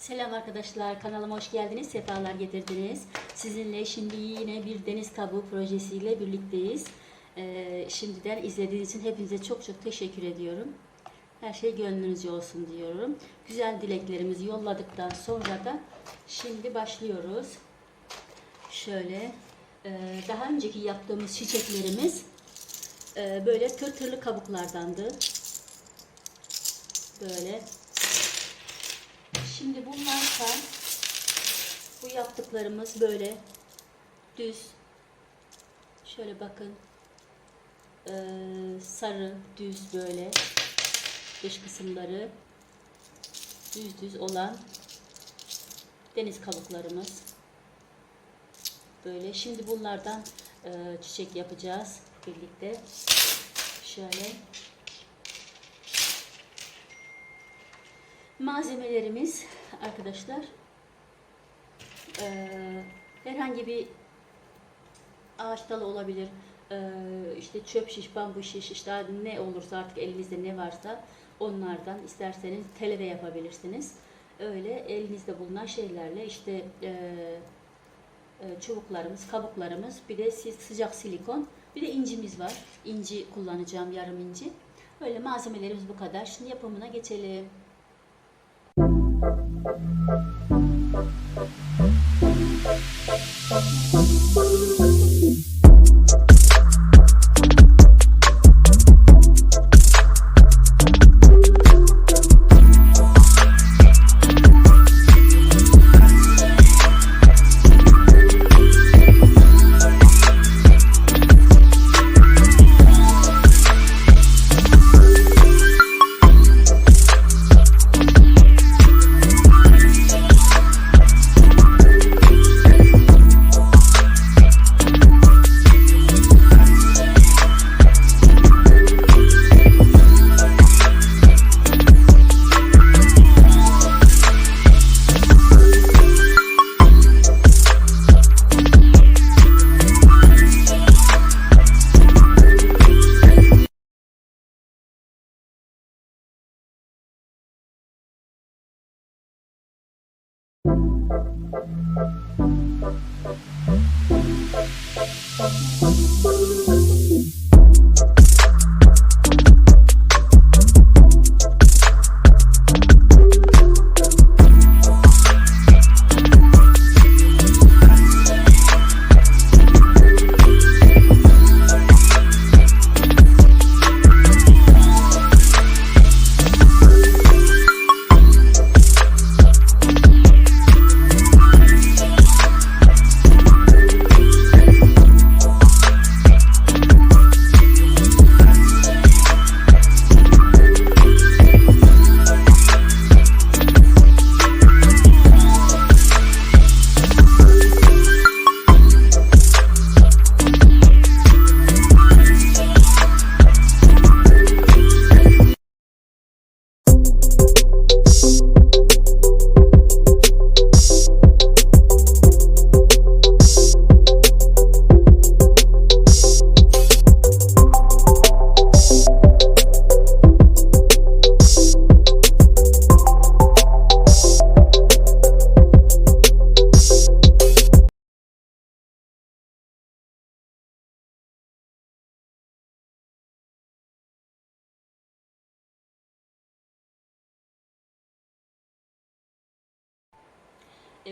Selam arkadaşlar, kanalıma hoş geldiniz, sefalar getirdiniz. Sizinle şimdi yine bir deniz kabuğu projesiyle birlikteyiz. Ee, şimdiden izlediğiniz için hepinize çok çok teşekkür ediyorum. Her şey gönlünüzce olsun diyorum. Güzel dileklerimizi yolladıktan sonra da şimdi başlıyoruz. Şöyle, e, daha önceki yaptığımız çiçeklerimiz e, böyle tırtırlı kabuklardandı. Böyle Şimdi bunlarsa bu yaptıklarımız böyle düz. Şöyle bakın. Ee, sarı düz böyle. Dış kısımları. Düz düz olan deniz kabuklarımız. Böyle. Şimdi bunlardan e, çiçek yapacağız birlikte. Şöyle Malzemelerimiz arkadaşlar eee, herhangi bir ağaç dalı olabilir. Eee, işte çöp şiş, bambu şiş, işte ne olursa artık elinizde ne varsa onlardan isterseniz tele de yapabilirsiniz. Öyle elinizde bulunan şeylerle işte eee, e, çubuklarımız, kabuklarımız, bir de sıcak silikon, bir de incimiz var. İnci kullanacağım, yarım inci. Öyle malzemelerimiz bu kadar. Şimdi yapımına geçelim. Thank you.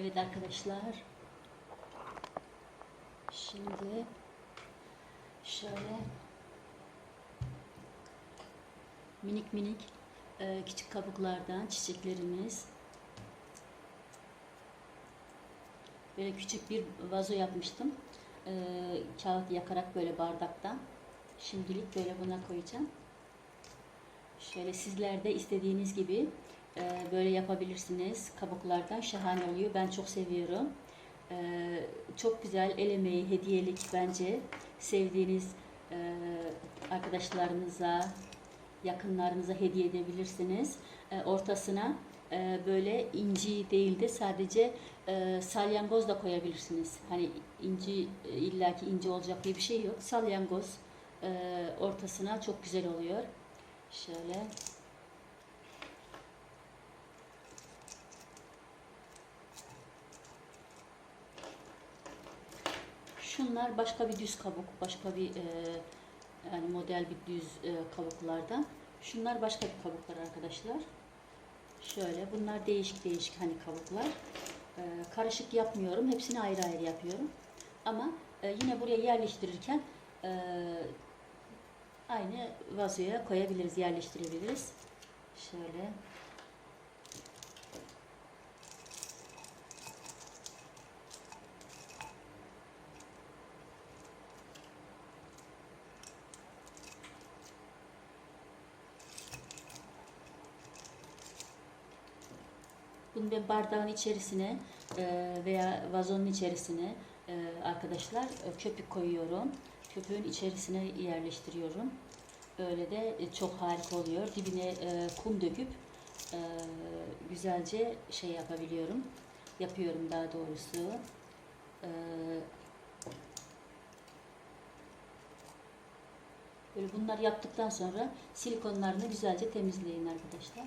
Evet arkadaşlar. Şimdi şöyle minik minik e, küçük kabuklardan çiçeklerimiz. Böyle küçük bir vazo yapmıştım. E, kağıt yakarak böyle bardaktan. Şimdilik böyle buna koyacağım. Şöyle sizler de istediğiniz gibi e, böyle yapabilirsiniz. Kabuklardan şahane oluyor. Ben çok seviyorum. E, çok güzel el emeği, hediyelik bence. Sevdiğiniz e, arkadaşlarınıza, yakınlarınıza hediye edebilirsiniz. E, ortasına e, böyle inci değil de sadece e, salyangoz da koyabilirsiniz. Hani inci e, illaki inci olacak diye bir şey yok. Salyangoz ortasına çok güzel oluyor. Şöyle Şunlar başka bir düz kabuk, başka bir e, yani model bir düz e, kabuklardan. Şunlar başka bir kabuklar arkadaşlar. Şöyle bunlar değişik değişik hani kabuklar. E, karışık yapmıyorum. Hepsini ayrı ayrı yapıyorum. Ama e, yine buraya yerleştirirken e, aynı vazoya koyabiliriz, yerleştirebiliriz. Şöyle. Bunu ben bardağın içerisine e, veya vazonun içerisine e, arkadaşlar e, köpük koyuyorum. Köpüğün içerisine yerleştiriyorum. Böyle de e, çok harika oluyor. Dibine e, kum döküp e, güzelce şey yapabiliyorum. Yapıyorum daha doğrusu. E, böyle bunlar yaptıktan sonra silikonlarını güzelce temizleyin arkadaşlar.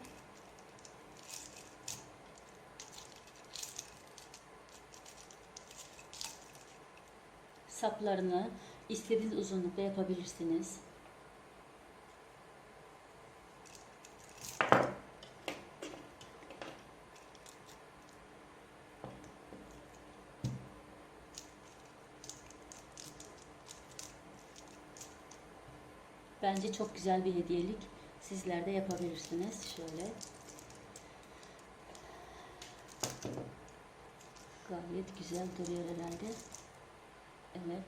Saplarını istediğiniz uzunlukta yapabilirsiniz. Bence çok güzel bir hediyelik. Sizler de yapabilirsiniz. Şöyle. Gayet güzel duruyor herhalde. Evet.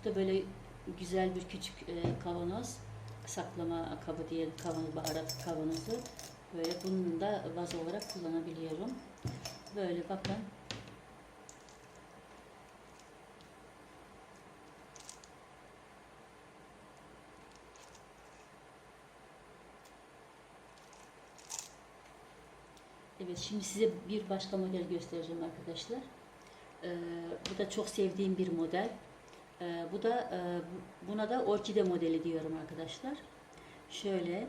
Bu da böyle güzel bir küçük e, kavanoz. Saklama kabı diye kavanoz, baharat kavanozu. Böyle bunu da vazo olarak kullanabiliyorum. Böyle bakın. Evet şimdi size bir başka model göstereceğim arkadaşlar. Ee, bu da çok sevdiğim bir model. Ee, bu da e, buna da orkide modeli diyorum arkadaşlar. Şöyle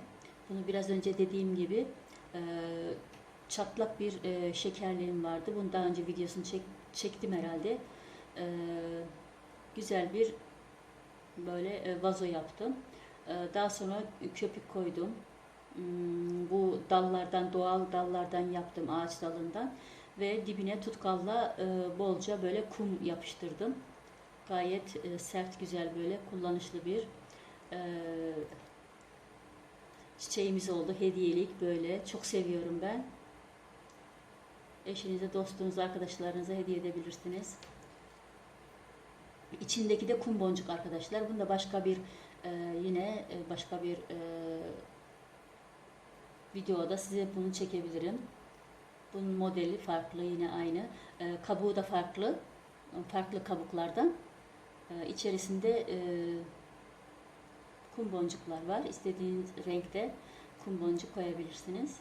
bunu biraz önce dediğim gibi e, çatlak bir e, şekerliğim vardı. Bunu daha önce videosunu çek, çektim herhalde. E, güzel bir böyle e, vazo yaptım. E, daha sonra köpük koydum. Hmm, bu dallardan doğal dallardan yaptım ağaç dalından ve dibine tutkalla e, bolca böyle kum yapıştırdım. Gayet e, sert güzel böyle kullanışlı bir e, çiçeğimiz oldu hediyelik böyle çok seviyorum ben. Eşinize, dostunuza, arkadaşlarınıza hediye edebilirsiniz. İçindeki de kum boncuk arkadaşlar. Bunda başka bir yine başka bir videoda size bunu çekebilirim. Bunun modeli farklı yine aynı. E, kabuğu da farklı. Farklı kabuklardan. E, içerisinde e, kum boncuklar var. İstediğiniz renkte kum boncuk koyabilirsiniz.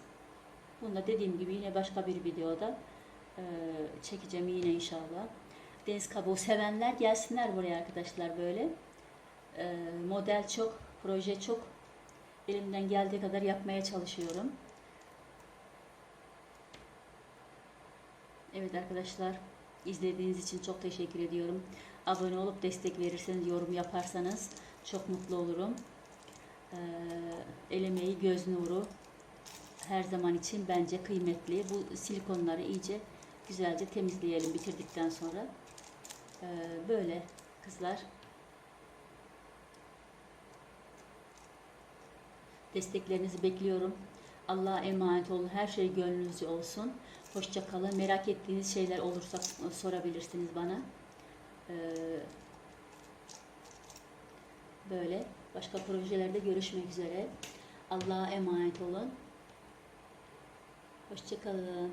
Bunu da dediğim gibi yine başka bir videoda e, çekeceğim yine inşallah. Deniz kabuğu sevenler gelsinler buraya arkadaşlar böyle. E, model çok, proje çok elimden geldiği kadar yapmaya çalışıyorum. Evet arkadaşlar izlediğiniz için çok teşekkür ediyorum. Abone olup destek verirseniz, yorum yaparsanız çok mutlu olurum. Ee, el göz nuru her zaman için bence kıymetli. Bu silikonları iyice güzelce temizleyelim bitirdikten sonra. Ee, böyle kızlar. Desteklerinizi bekliyorum. Allah'a emanet olun. Her şey gönlünüzce olsun. Hoşça kalın. Merak ettiğiniz şeyler olursa sorabilirsiniz bana. Ee, böyle başka projelerde görüşmek üzere. Allah'a emanet olun. Hoşça kalın.